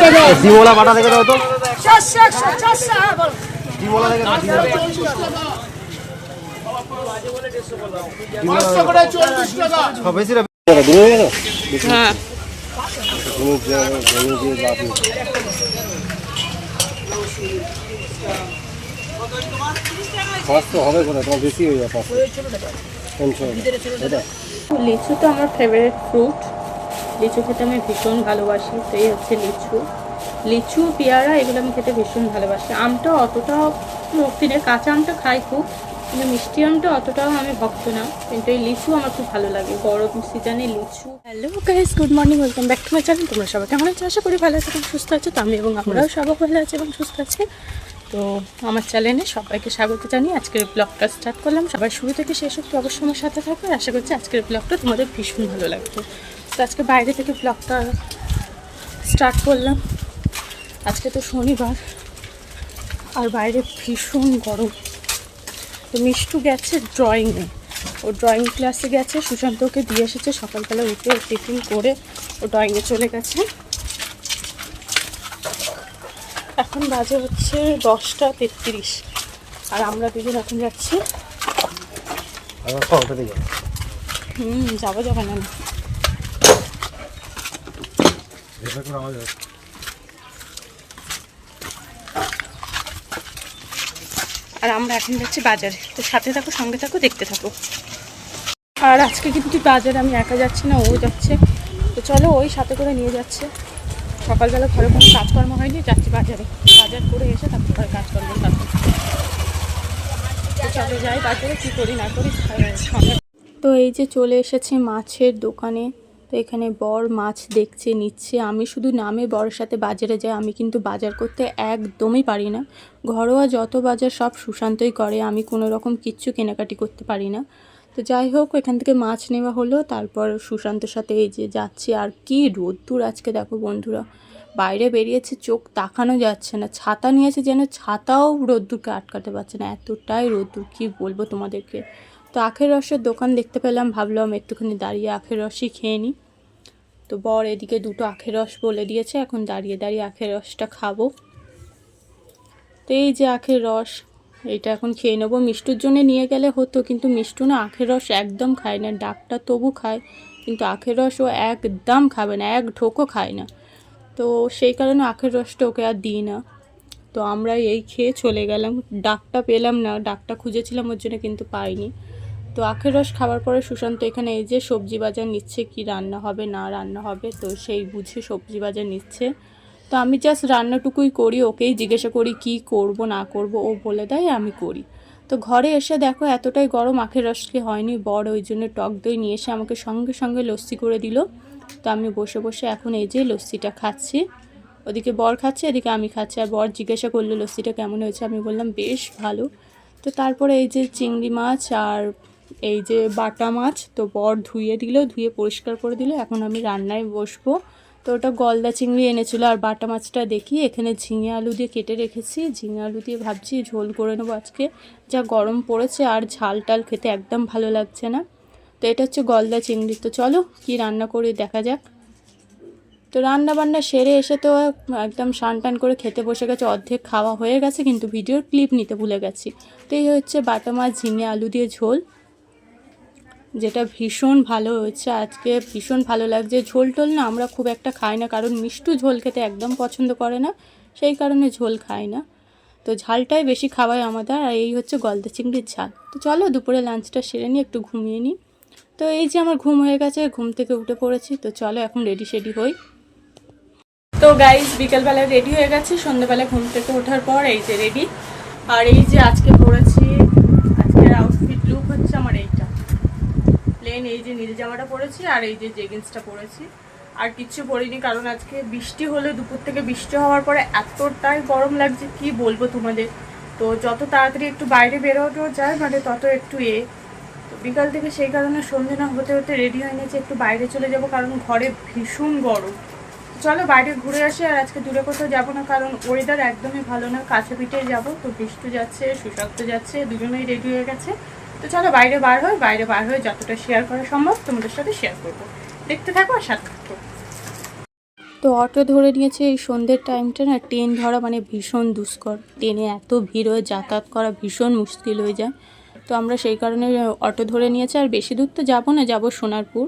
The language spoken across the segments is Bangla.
টাকা। ডিমওয়ালা বাটা দেখে দাও তো। হ্যাঁ দেখে দাও বেশি হ্যাঁ। পাঁচশো হবে কোথায়? তোমার বেশি হয়ে যাবে পাঁচশো। এটা লিচু তো আমার ফেভারিট ফ্রুট লিচু খেতে আমি ভীষণ ভালোবাসি তো এই হচ্ছে লিচু। লিচু পেয়ারা এগুলো আমি খেতে ভীষণ ভালোবাসি। আমটা অতটা দিনের কাঁচা আমটা খাই খুব কিন্তু মিষ্টি আমটা অতটাও আমি ভক্ত না। কিন্তু এই লিচু আমার খুব ভালো লাগে গরম সিজনে লিচু। Hello guys good morning welcome back to my channel তোমরা সবাই কেমন আছো? আশা করি ভালো আছো এবং সুস্থ আছো। তো আমি এবং আমরাও সবাই ভালো আছি এবং সুস্থ আছি। তো আমার চ্যানেলে সবাইকে স্বাগত জানিয়ে আজকের ব্লগটা স্টার্ট করলাম। সবাই শুরু থেকে শেষ অবশ্যই আমার সাথে থাকবে আশা করছি আজকের ব্লগটা তোমাদের ভীষণ ভালো লাগবে। তো আজকে বাইরে থেকে ব্লগটা স্টার্ট করলাম। আজকে তো শনিবার আর বাইরে ভীষণ গরম। তো মিষ্টু গেছে ড্রয়িংয়ে ও ড্রয়িং ক্লাসে গেছে সুশান্ত ওকে দিয়ে এসেছে সকালবেলা উঠে টিফিন করে ও ড্রয়িংয়ে চলে গেছে। এখন বাজে হচ্ছে দশটা তেত্রিশ আর আমরা দুজন এখন যাচ্ছি। হুম যাব যাব না। এটা করে আমাদের আর আমরা এখন যাচ্ছি বাজারে। তো সাথে থাকো, সঙ্গে থাকো, দেখতে থাকো। আর আজকে কিন্তু বাজারে? আমি একা যাচ্ছি না, ও যাচ্ছে। তো চলো, ওই সাথে করে নিয়ে যাচ্ছে। সকালবেলা ঘরে কোনো কাজকর্ম হয়নি, যাচ্ছি বাজারে। বাজার করে এসে তারপর ঘরে কাজকর্ম থাকবে চলো যাই বাজারে, কী করি না করি তো এই যে চলে এসেছি মাছের দোকানে। তো এখানে বর মাছ দেখছে, নিচ্ছে। আমি শুধু নামে বরের সাথে বাজারে যাই, আমি কিন্তু বাজার করতে একদমই পারি না। ঘরোয়া যত বাজার সব সুশান্তই করে, আমি কোনো রকম কিচ্ছু কেনাকাটি করতে পারি না। তো যাই হোক, এখান থেকে মাছ নেওয়া হলো, তারপর সুশান্তর সাথে এই যে যাচ্ছি। আর কি রোদ্দুর আজকে, দেখো বন্ধুরা। বাইরে বেরিয়েছে, চোখ তাকানো যাচ্ছে না। ছাতা নিয়েছে যেন ছাতাও রোদ্দুরকে আটকাতে পারছে না। এতটাই রোদ্দুর, কি বলব তোমাদেরকে? তো আখের রসের দোকান দেখতে পেলাম, ভাবলাম একটুখানি দাঁড়িয়ে আখের রসই খেয়ে নিই তো বর এদিকে দুটো আখের রস বলে দিয়েছে, এখন দাঁড়িয়ে দাঁড়িয়ে আখের রসটা খাব। তো এই যে আখের রস, এটা এখন খেয়ে নেব। মিষ্টুর জন্য নিয়ে গেলে হতো, কিন্তু মিষ্টু না আখের রস একদম খায় না ডাকটা তবু খায়, কিন্তু আখের রস ও একদম খাবে না, এক ঢোকও খায় না। তো সেই কারণে আখের রসটা ওকে আর দিই না। তো আমরা এই খেয়ে চলে গেলাম। ডাকটা পেলাম না ডাকটা খুঁজেছিলাম, ওর জন্য কিন্তু পাইনি। তো আখের রস খাওয়ার পরে সুশান্ত এখানে এই যে সবজি বাজার নিচ্ছে, কি রান্না হবে, না রান্না হবে, তো সেই বুঝে সবজি বাজার নিচ্ছে। তো আমি জাস্ট রান্নাটুকুই করি, ওকেই জিজ্ঞাসা করি, কি করব, না করব, ও বলে দেয়, আমি করি। তো ঘরে এসে দেখো, এতটাই গরম, আখের রসকে হয়নি বড় ওই জন্য টক দই নিয়ে এসে আমাকে সঙ্গে সঙ্গে লস্যি করে দিল। তো আমি বসে বসে এখন এই যে লস্যিটা খাচ্ছি। ওদিকে বর খাচ্ছে, এদিকে আমি খাচ্ছি, আর বর জিজ্ঞাসা করল, লস্যিটা কেমন হয়েছে? আমি বললাম, বেশ ভালো। তো তারপরে এই যে চিংড়ি মাছ আর এই যে বাটা মাছ, তো বর ধুয়ে দিল, ধুয়ে পরিষ্কার করে দিল। এখন আমি রান্নায় বসবো। তো ওটা গলদা চিংড়ি এনেছিলো, আর বাটা মাছটা দেখি, এখানে ঝিঙে আলু দিয়ে কেটে রেখেছি। ঝিঙে আলু দিয়ে ভাবছি ঝোল করে নেব আজকে। যা গরম পড়েছে, আর ঝাল টাল খেতে একদম ভালো লাগছে না। তো এটা হচ্ছে গলদা চিংড়ি। তো চলো, কি রান্না করে দেখা যাক। তো রান্না বান্না সেরে এসে তো একদম স্নান টান করে খেতে বসে গেছে, অর্ধেক খাওয়া হয়ে গেছে, কিন্তু ভিডিওর ক্লিপ নিতে ভুলে গেছি। তো এই হচ্ছে বাটা মাছ, ঝিঙে আলু দিয়ে ঝোল। যেটা ভীষণ ভালো হয়েছে আজকে, ভীষণ ভালো লাগছে। ঝোল টোল না আমরা খুব একটা খাই না, কারণ মিষ্টু ঝোল খেতে একদম পছন্দ করে না, সেই কারণে ঝোল খাই না। তো ঝালটাই বেশি খাওয়াই আমাদের, আর এই হচ্ছে গলদা চিংড়ির ঝাল। তো চলো দুপুরে লাঞ্চটা সেরে নিই, একটু ঘুমিয়ে নিই। তো এই যে আমার ঘুম হয়ে গেছে, ঘুম থেকে উঠে পড়েছি, তো চলো এখন রেডি শেডি হই। তো গাইজ বিকেলবেলায় রেডি হয়ে গেছে, সন্ধ্যেবেলা ঘুম থেকে ওঠার পর এই যে রেডি। আর এই যে আজকে পরেছি আজকের আউটফিট লুক হচ্ছে আমার এইটা প্লেন এই যে নীল জামাটা পরেছি আর এই যে জেগিন্সটা পরেছি। আর কিচ্ছু পরিনি, কারণ আজকে বৃষ্টি হলে দুপুর থেকে বৃষ্টি হওয়ার পরে এতটাই গরম লাগছে, কি বলব তোমাদের? তো যত তাড়াতাড়ি একটু বাইরে বেরোনো যায় মানে তত একটু এ। তো বিকাল থেকে সেই কারণে সন্ধে না হতে হতে রেডি হয়ে নিয়েছে, একটু বাইরে চলে যাব, কারণ ঘরে ভীষণ গরম। চলো বাইরে ঘুরে আসি, আর আজকে দূরে কোথাও যাব না, কারণ ওয়েদার একদমই ভালো না, কাছে পিঠে যাব। তো বৃষ্টি যাচ্ছে সুশান্ত যাচ্ছে, দুজনেই রেডি হয়ে গেছে। তো চলো বাইরে বার হয়ে বাইরে বার হয়ে যতটা শেয়ার করা সম্ভব তোমাদের সাথে শেয়ার করব। দেখতে থাকো আর সাথে থাকো। তো অটো ধরে নিয়েছে এই সন্ধ্যের টাইমটা না ট্রেন ধরা মানে ভীষণ দুষ্কর। ট্রেনে এত ভিড় হয়ে, যাতায়াত করা ভীষণ মুশকিল হয়ে যায়। তো আমরা সেই কারণে অটো ধরে নিয়েছি। আর বেশি দূর তো যাব না, যাব সোনারপুর।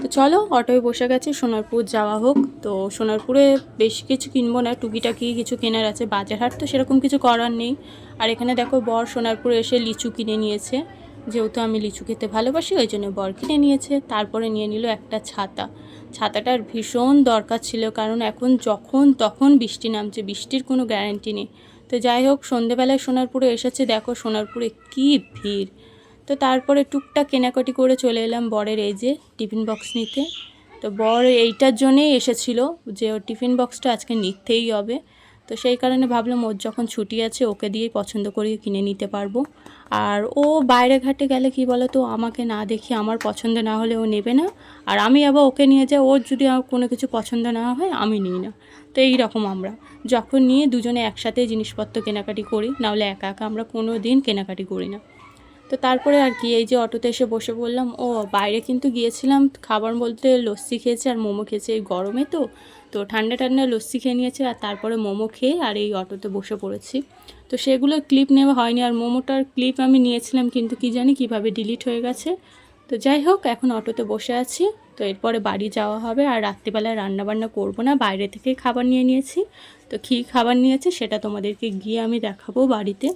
তো চলো, অটোয় বসে গেছে, সোনারপুর যাওয়া হোক। তো সোনারপুরে বেশি কিছু কিনবো না, টুকিটাকি কিছু কেনার আছে, বাজার হাট তো সেরকম কিছু করার নেই। আর এখানে দেখো, বর সোনারপুরে এসে লিচু কিনে নিয়েছে। যেহেতু আমি লিচু খেতে ভালোবাসি, ওই জন্য বর কিনে নিয়েছে। তারপরে নিয়ে নিল একটা ছাতা। ছাতাটার ভীষণ দরকার ছিল, কারণ এখন যখন তখন বৃষ্টি নামছে, বৃষ্টির কোনো গ্যারান্টি নেই। তো যাই হোক, সন্ধেবেলায় সোনারপুরে এসেছে, দেখো সোনারপুরে কী ভিড়। তো তারপরে টুকটাক কেনাকাটি করে চলে এলাম বরের এই যে টিফিন বক্স নিতে। তো বর এইটার জন্যেই এসেছিল যে ওর টিফিন বক্সটা আজকে নিতেই হবে। তো সেই কারণে ভাবলাম ওর যখন ছুটি আছে ওকে দিয়েই পছন্দ করে কিনে নিতে পারব। আর ও বাইরে ঘাটে গেলে কি বলো তো আমাকে না দেখি আমার পছন্দ না হলে ও নেবে না। আর আমি আবার ওকে নিয়ে যাই, ওর যদি কোনো কিছু পছন্দ না হয় আমি নিই না। তো এই রকম আমরা। যখন নিয়ে দুজনে একসাথে জিনিসপত্র কেনাকাটি করি, নাহলে একা একা আমরা কোনো দিন কেনাকাটি করি না। তো তারপরে আর কি, এই যে অটোতে এসে বসে বললাম, ও, বাইরে কিন্তু গিয়েছিলাম, খাবার বলতে লস্যি খেয়েছে আর মোমো খেয়েছে, এই গরমে তো। তো ঠান্ডা ঠান্ডা লস্যি খেয়ে নিয়েছে আর তারপরে মোমো খেয়ে আর এই অটোতে বসে পড়েছি। তো সেগুলো ক্লিপ নেওয়া হয়নি আর মোমোটার ক্লিপ আমি নিয়েছিলাম কিন্তু কি জানি কীভাবে ডিলিট হয়ে গেছে। তো যাই হোক, এখন অটোতে বসে আছি। তো এরপরে বাড়ি যাওয়া হবে আর রাত্রিবেলায় রান্নাবান্না করব না, বাইরে থেকে খাবার নিয়ে নিয়েছি। তো কী খাবার নিয়েছি সেটা তোমাদেরকে গিয়ে আমি দেখাবো বাড়িতে।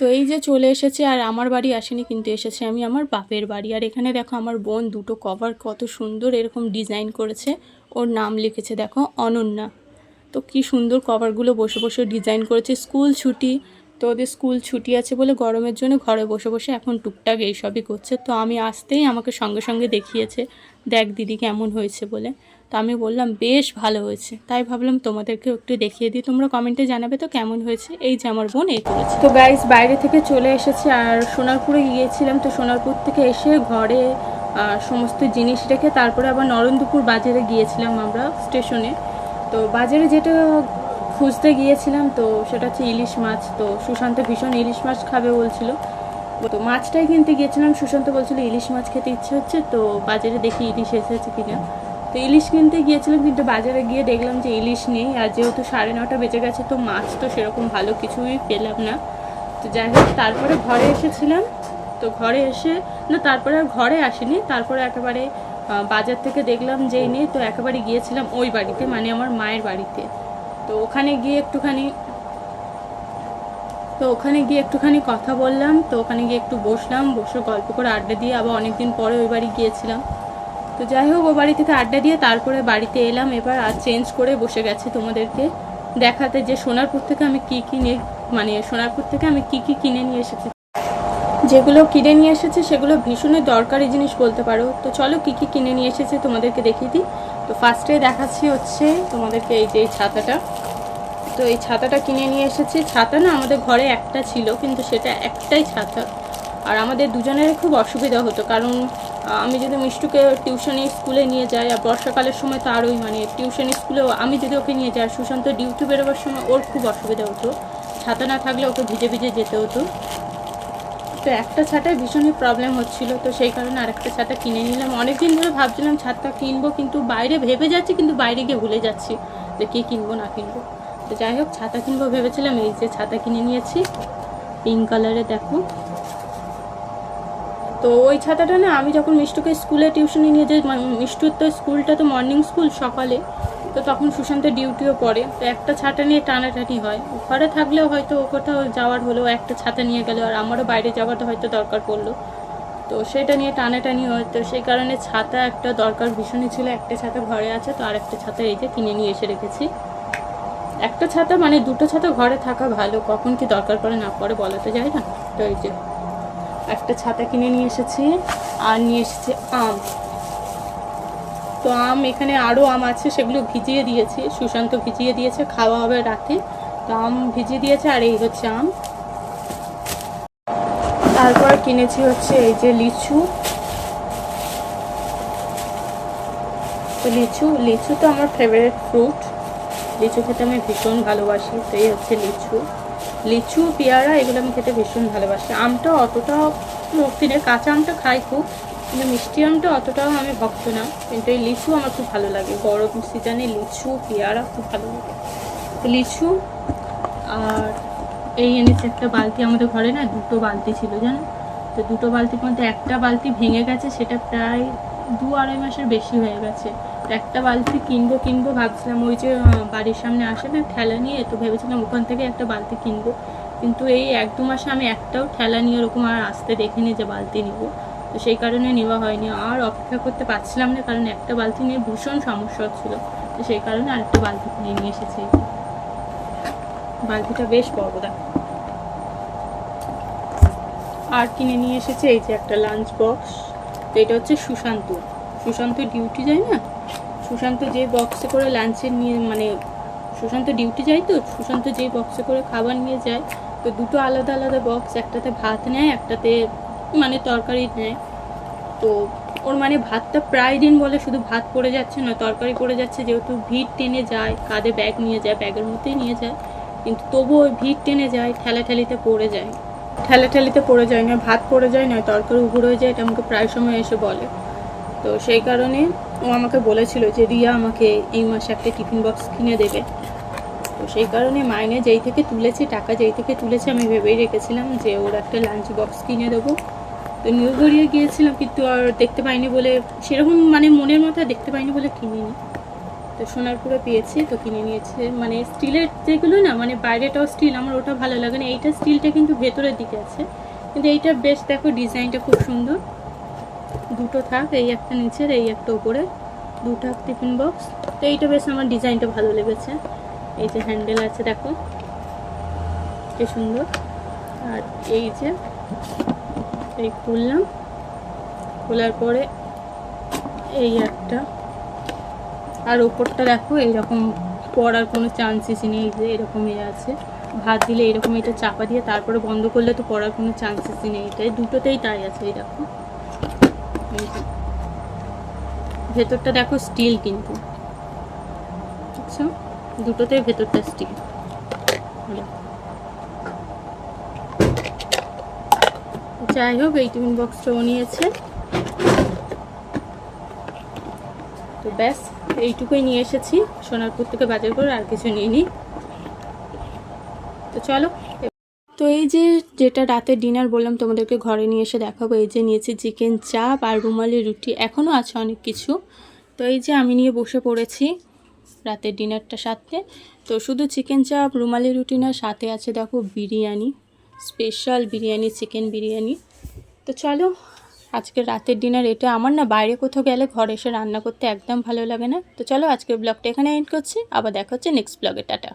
তো এই যে চলে এসেছে আর আমার বাড়ি আসেনি কিন্তু এসেছে আমি আমার বাপের বাড়ি। আর এখানে দেখো আমার বোন দুটো কভার কত সুন্দর এরকম ডিজাইন করেছে। ওর নাম লিখেছে দেখো, অনন্যা। তো কি সুন্দর কভারগুলো বসে বসে ডিজাইন করেছে। স্কুল ছুটি, তো ওদের স্কুল ছুটি আছে বলে গরমের জন্য ঘরে বসে বসে এখন টুকটাক এইসবই করছে। তো আমি আসতেই আমাকে সঙ্গে সঙ্গে দেখিয়েছে, দেখ দিদি কেমন হয়েছে বলে। তো আমি বললাম, বেশ ভালো হয়েছে। তাই ভাবলাম তোমাদেরকেও একটু দেখিয়ে দিই। তোমরা কমেন্টে জানাবে তো কেমন হয়েছে। এই যে আমার বোন, এই করেছে। তো গাইস বাইরে থেকে চলে এসেছি আর সোনারপুরে গিয়েছিলাম তো সোনারপুর থেকে এসে ঘরে সমস্ত জিনিস রেখে তারপরে আবার নরেন্দ্রপুর বাজারে গিয়েছিলাম আমরা স্টেশনে। তো বাজারে যেটা খুঁজতে গিয়েছিলাম তো সেটা হচ্ছে ইলিশ মাছ। তো সুশান্ত ভীষণ ইলিশ মাছ খাবে বলছিল। তো মাছটাই কিনতে গিয়েছিলাম। সুশান্ত বলছিল, ইলিশ মাছ খেতে ইচ্ছে হচ্ছে? তো বাজারে দেখি ইলিশ এসেছে কিনা। তো ইলিশ কিনতে গিয়েছিলাম, কিন্তু বাজারে গিয়ে দেখলাম যে ইলিশ নেই, আর যেহেতু সাড়ে নটা বেজে গেছে, তো মাছ তো সেরকম ভালো কিছুই পেলাম না। তো যাই হোক, তারপরে ঘরে এসেছিলাম, তো ঘরে এসে, না, তারপরে আর ঘরে আসিনি, তারপরে একেবারে বাজার থেকে দেখলাম যেই নেই, তো একেবারে গিয়েছিলাম ওই বাড়িতে মানে আমার মায়ের বাড়িতে। তো ওখানে গিয়ে একটুখানি, তো ওখানে গিয়ে একটুখানি কথা বললাম, তো ওখানে গিয়ে একটু বসলাম, বসে গল্প করে আড্ডা দিয়ে আবার অনেক দিন পরে ওই বাড়ি গিয়েছিলাম। তো যাই হোক, ও বাড়ি থেকে আড্ডা দিয়ে তারপরে বাড়িতে এলাম। এবার আর চেঞ্জ করে বসে গেছি তোমাদেরকে দেখাতে যে সোনারপুর থেকে আমি কি কি নিয়ে মানে সোনারপুর থেকে আমি কি কি কিনে নিয়ে এসেছি। যেগুলো কিনে নিয়ে এসেছে, সেগুলো ভীষণই দরকারি জিনিস বলতে পারো। তো চলো কি কি কিনে নিয়ে এসেছে তোমাদেরকে দেখিয়ে দিই। তো ফার্স্টে দেখাচ্ছি হচ্ছে তোমাদেরকে এই যে এই ছাতাটা। তো এই ছাতাটা কিনে নিয়ে এসেছি। ছাতা না আমাদের ঘরে একটা ছিল, কিন্তু সেটা একটাই ছাতা। আর আমাদের দুজনের খুব অসুবিধা হতো, কারণ আমি যদি মিষ্টুকে টিউশনি স্কুলে নিয়ে যাই, আর বর্ষাকালের সময় তো আরোই মানে টিউশনি স্কুলেও আমি যদি ওকে নিয়ে যাই সুশান্ত ডিউটি বেরোবার সময় ওর খুব অসুবিধা হতো। ছাতা না থাকলে ওকে ভিজে ভিজে যেতে হতো। তো একটা ছাতায় ভীষণই প্রবলেম হচ্ছিল, তো সেই কারণে আরেকটা ছাতা কিনে নিলাম। অনেক দিন ধরে ভাবছিলাম ছাতা কিনবো, কিন্তু বাইরে ভেবে যাচ্ছি, কিন্তু বাইরে গিয়ে ভুলে যাচ্ছি যে কী কিনবো, না কিনবো। তো যাই হোক, ছাতা কিনবো ভেবেছিলাম, এই যে ছাতা কিনে নিয়েছি পিঙ্ক কালারে দেখো। তো ওই ছাতাটা না আমি যখন মিষ্টুকে স্কুলে টিউশনে নিয়ে যাই মানে মিষ্টুর তো স্কুলটা তো মর্নিং স্কুল সকালে, তো তখন সুশান্ত ডিউটিও পড়ে। তো একটা ছাতা নিয়ে টানাটানি হয়। ঘরে থাকলেও হয়তো ও কোথাও যাওয়ার হলেও একটা ছাতা নিয়ে গেলো, আর আমারও বাইরে যাওয়ার হয়তো দরকার পড়ল। তো সেটা নিয়ে টানাটানি হয়। তো সেই কারণে ছাতা একটা দরকার ভীষণই ছিল। একটা ছাতা ঘরে আছে, তো আর একটা ছাতা এই যে কিনে নিয়ে এসে রেখেছি। একটা ছাতা মানে দুটো ছাতা ঘরে থাকা ভালো, কখন কি দরকার পড়ে না পড়ে বলা তো যায় না। তো এই যে একটা ছাতা কিনে নিয়ে এসেছি আর নিয়ে এসেছি আম। তো আম এখানে আরও আম আছে, সেগুলো ভিজিয়ে দিয়েছি। সুশান্ত ভিজিয়ে দিয়েছে, খাওয়া হবে রাতে। তো আম ভিজিয়ে দিয়েছে আর এই হচ্ছে আম। তারপর কিনেছি হচ্ছে এই যে লিচু। তো লিচু লিচু তো আমার ফেভারিট ফ্রুট লিচু খেতে আমি ভীষণ ভালোবাসি, তো এই হচ্ছে লিচু। লিচু, পেয়ারা, এগুলো আমি খেতে ভীষণ ভালোবাসি। আমটা অতটা কিনে কাঁচা আমটা খাই খুব, কিন্তু মিষ্টি আমটা অতটাও আমি ভক্ত না। কিন্তু এই লিচু আমার খুব ভালো লাগে। গরম সিজনে লিচু, পেয়ারা খুব ভালো লাগে। লিচু আর এই এনেছে একটা বালতি আমাদের ঘরে না, দুটো বালতি ছিল জানো? তো দুটো বালতির মধ্যে একটা বালতি ভেঙে গেছে, সেটা প্রায় দু আড়াই মাসের বেশি হয়ে গেছে। একটা বালতি কিনবো কিনবো, ভাবছিলাম ওই যে বাড়ির সামনে আসে না ঠেলা নিয়ে তো ভেবেছিলাম ওখান থেকে একটা বালতি কিনবো। কিন্তু এই এক দু মাসে আমি একটাও ঠেলা নিয়ে ওরকম আর আসতে দেখিনি যে বালতি নিব। তো সেই কারণে নেওয়া হয়নি। আর অপেক্ষা করতে পারছিলাম না, কারণ একটা বালতি নিয়ে ভীষণ সমস্যা হচ্ছিল। তো সেই কারণে আরেকটা বালতি কিনে নিয়ে এসেছি। বালতিটা বেশ বড়, দেখো। আর কিনে নিয়ে এসেছে এই যে একটা লাঞ্চ বক্স তো এটা হচ্ছে সুশান্ত। সুশান্ত ডিউটি যায় না? সুশান্ত যে বক্সে করে লাঞ্চে নিয়ে মানে সুশান্ত ডিউটি যায় তো, সুশান্ত যে বক্সে করে খাবার নিয়ে যায়, তো দুটো আলাদা আলাদা বক্স একটাতে ভাত নেয়, একটাতে মানে তরকারি নেয়। তো ওর মানে ভাতটা প্রায় দিন বলে শুধু ভাত পড়ে যাচ্ছে না তরকারি পড়ে যাচ্ছে, যেহেতু ভিড় টেনে যায়, কাঁধে ব্যাগ নিয়ে যায়, ব্যাগের মধ্যেই নিয়ে যায়, কিন্তু তবুও ওই ভিড় টেনে যায় ঠেলা ঠেলিতে পড়ে যায়। ঠেলা ঠেলিতে পড়ে যায় না ভাত পড়ে যায় না তরকারি উগুড় হয়ে যায়, এটা আমাকে প্রায় সময় এসে বলে। তো সেই কারণে ও আমাকে বলেছিল যে রিয়া আমাকে এই মাসে একটা টিফিন বক্স কিনে দেবে। তো সেই কারণে মাইনে যেই থেকে তুলেছে, টাকা যেই থেকে তুলেছে, আমি ভেবেই রেখেছিলাম যে ওর একটা লাঞ্চ বক্স কিনে দেবো। তো নিউ গড়িয়ে গিয়েছিলাম কিন্তু আর দেখতে পাইনি বলে, সেরকম মানে মনের মতো দেখতে পাইনি বলে কিনিনি। তো সোনারপুরে পেয়েছি, তো কিনে নিয়েছে। মানে স্টিলের যেগুলো না মানে বাইরেটাও স্টিল আমার ওটা ভালো লাগে না। এইটা স্টিলটা কিন্তু ভেতরের দিকে আছে। কিন্তু এইটা বেশ দেখো ডিজাইনটা খুব সুন্দর। দুটো থাক, এই একটা নিচের, এই একটা উপরে দু থাক টিফিন বক্স। তো এইটা বেশ আমার ডিজাইনটা ভালো লেগেছে। এই যে হ্যান্ডেল আছে, দেখো। কি সুন্দর। আর এই যে, এই খুললাম। খোলার পরে এই একটা। আর ওপরটা দেখো, এইরকম পড়ার কোনো চান্সেসই নেই যে এরকম এরকমই আছে। ভাত দিলে এরকম এটা চাপা দিয়ে তারপরে বন্ধ করলে তো পড়ার কোনো চান্সেসই নেই। এটাই, দুটোতেই তাই আছে, এই দেখো। ভেতরটা দেখো স্টিল কিন্তু। আচ্ছা দুটোতেই ভেতরটা স্টিল যাই হোক, এই টিফিন বক্সটাও নিয়েছে। তো ব্যাস, এইটুকুই নিয়ে এসেছি। সোনারপুর থেকে বাজার করে আর কিছু নিইনি। তো চলো এই যে যেটা রাতের ডিনার বললাম, তোমাদেরকে ঘরে নিয়ে এসে দেখাবো। এই যে নিয়েছি চিকেন চাপ আর রুমালি রুটি, এখনও আছে অনেক কিছু। তো এই যে আমি নিয়ে বসে পড়েছি রাতের ডিনারটা সাথে। তো শুধু চিকেন চাপ রুমালি রুটি না, সাথে আছে দেখো বিরিয়ানি স্পেশাল বিরিয়ানি চিকেন বিরিয়ানি। তো চলো আজকে রাতের ডিনার এটা। আমার না বাইরে কোথাও গেলে ঘরে এসে রান্না করতে একদম ভালো লাগে না। তো চলো আজকের ব্লগটা এখানে এন্ড করছি। আবার দেখা হচ্ছে নেক্সট ব্লগে টাটা।